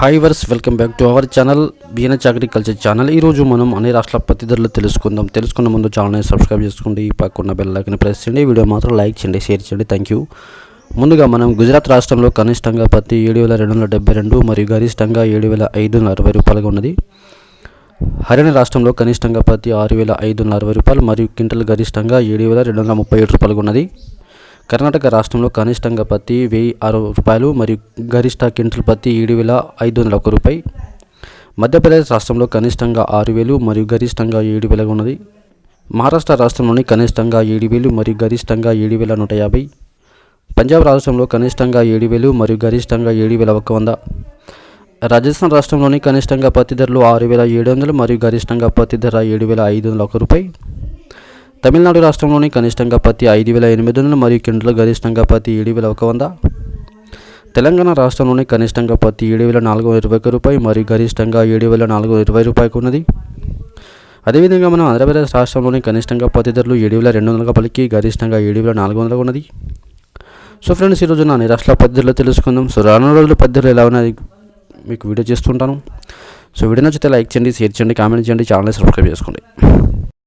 Hi viewers welcome back to our channel BNH agriculture channel ఈరోజు మనం అన్ని రాష్ట్రాల ప్రతిధరలు తెలుసుకుందాం. తెలుసుకున్న ముందు ఛానల్ని సబ్స్క్రైబ్ చేసుకోండి. ఈ పక్కన బెల్ లైక్ని ప్రెస్ చేయండి. వీడియో మాత్రం లైక్ చేయండి షేర్ చేయండి. థ్యాంక్ యూ ముందుగా మనం గుజరాత్ రాష్ట్రంలో కనిష్టంగా పత్తి ఏడు వేల రెండు వందల డెబ్బై రెండు మరియు గరిష్టంగా ఏడు వేల ఐదు వందల అరవై రూపాయలుగా ఉన్నది. హర్యానా రాష్ట్రంలో కనిష్టంగా పత్తి ఆరు వేల ఐదు వందల అరవై రూపాయలు మరియు క్వింటల్ గరిష్టంగా ఏడు వేల రెండు వందల ముప్పై ఏడు రూపాయలుగా ఉన్నది. కర్ణాటక రాష్ట్రంలో కనిష్టంగా పత్తి వెయ్యి అరవై రూపాయలు మరియు గరిష్ట క్వింటల్ పత్తి ఏడు వేల ఐదు వందల ఒక రూపాయి. మధ్యప్రదేశ్ రాష్ట్రంలో కనిష్టంగా ఆరు వేలు మరియు గరిష్టంగా ఏడు వేల ఉన్నది. మహారాష్ట్ర రాష్ట్రంలోని కనిష్టంగా ఏడు వేలు మరియు గరిష్టంగా ఏడు వేల నూట యాభై. పంజాబ్ రాష్ట్రంలో కనిష్టంగా ఏడు వేలు మరియు గరిష్టంగా ఏడు వేల ఒక వంద. రాజస్థాన్ రాష్ట్రంలోని కనిష్టంగా పత్తి ధరలు ఆరు వేల ఏడు వందలు మరియు గరిష్టంగా పత్తి ధర ఏడు వేల ఐదు వందల ఒక రూపాయి. తమిళనాడు రాష్ట్రంలోని కనిష్టంగా పత్తి ఐదు వేల ఎనిమిది వందలు మరియు కింటలు గరిష్టంగా పత్తి ఏడు వేల ఒక వంద. తెలంగాణ రాష్ట్రంలోని కనిష్టంగా పత్తి ఏడు వేల నాలుగు వందల ఇరవై ఒక రూపాయి మరియు గరిష్టంగా ఏడు వేల నాలుగు వందల ఇరవై రూపాయలకు ఉన్నది. అదేవిధంగా మనం ఆంధ్రప్రదేశ్ రాష్ట్రంలోని కనిష్టంగా పత్తి ధరలు ఏడు వేల రెండు వందలుగా పలికి గరిష్టంగా ఏడు వేల నాలుగు వందలుగా ఉన్నది. సో ఫ్రెండ్స్ ఈరోజు నా నిరాశల పద్ధతిలో తెలుసుకుందాం. సో రానున్న రోజుల పద్ధతులు ఎలా ఉన్నది మీకు వీడియో చేస్తుంటాను సో వీడియో నచ్చితే లైక్ చేయండి షేర్ చేయండి కామెంట్ చేయండి ఛానల్ని సబ్స్క్రైబ్ చేసుకోండి.